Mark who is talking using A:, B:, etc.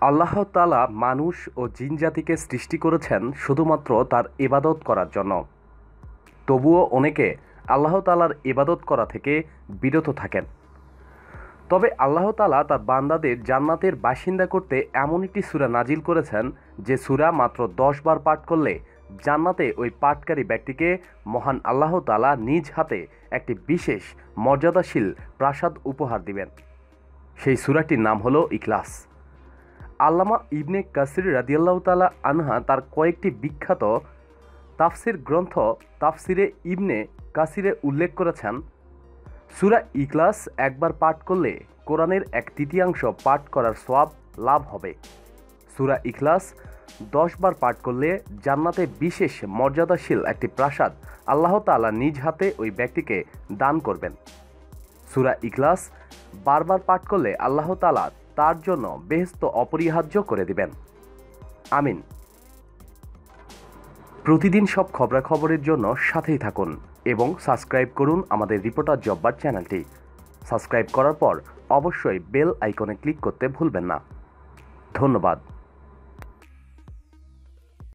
A: আল্লাহ তাআলা মানুষ ও জিন জাতিকে সৃষ্টি করেছেন শুধুমাত্র তার ইবাদত করার জন্য। তবুও অনেকে আল্লাহ তাআলার ইবাদত করা থেকে বিরত থাকেন। তবে আল্লাহ তাআলা তার বান্দাদের জান্নাতের বাসিন্দা করতে এমন একটি সূরা নাজিল করেছেন যে সূরা মাত্র দশ বার পাঠ করলে জান্নাতে ওই পাঠকারী ব্যক্তিকে মহান আল্লাহ তাআলা নিজ হাতে একটি বিশেষ মর্যাদাশীল প্রাসাদ উপহার দিবেন। সেই সূরাটির নাম হলো ইখলাস। আল্লামা ইবনে কাসির রাদিয়াল্লাহ তালা আনহা তার কয়েকটি বিখ্যাত তাফসির গ্রন্থ তাফসিরে ইবনে কাসিরে উল্লেখ করেছেন। সুরা ইকলাস একবার পাঠ করলে কোরআনের এক তৃতীয়াংশ পাঠ করার সওয়াব লাভ হবে। সুরা ইখলাস দশ বার পাঠ করলে জান্নাতে বিশেষ মর্যাদাশীল একটি প্রাসাদ আল্লাহ তাআলা নিজ হাতে ওই ব্যক্তিকে দান করবেন। সুরা ইখলাস বারবার পাঠ করলে আল্লাহ তাআলা তার জন্য বেহস্ত অপরিহার্য করে দিবেন। আমিন। প্রতিদিন সব খবরাখবরের জন্য সাথেই থাকুন এবং সাবস্ক্রাইব করুন আমাদের রিপোর্টার জব্বার চ্যানেলটি। সাবস্ক্রাইব করার পর অবশ্যই বেল আইকনে ক্লিক করতে ভুলবেন না। ধন্যবাদ।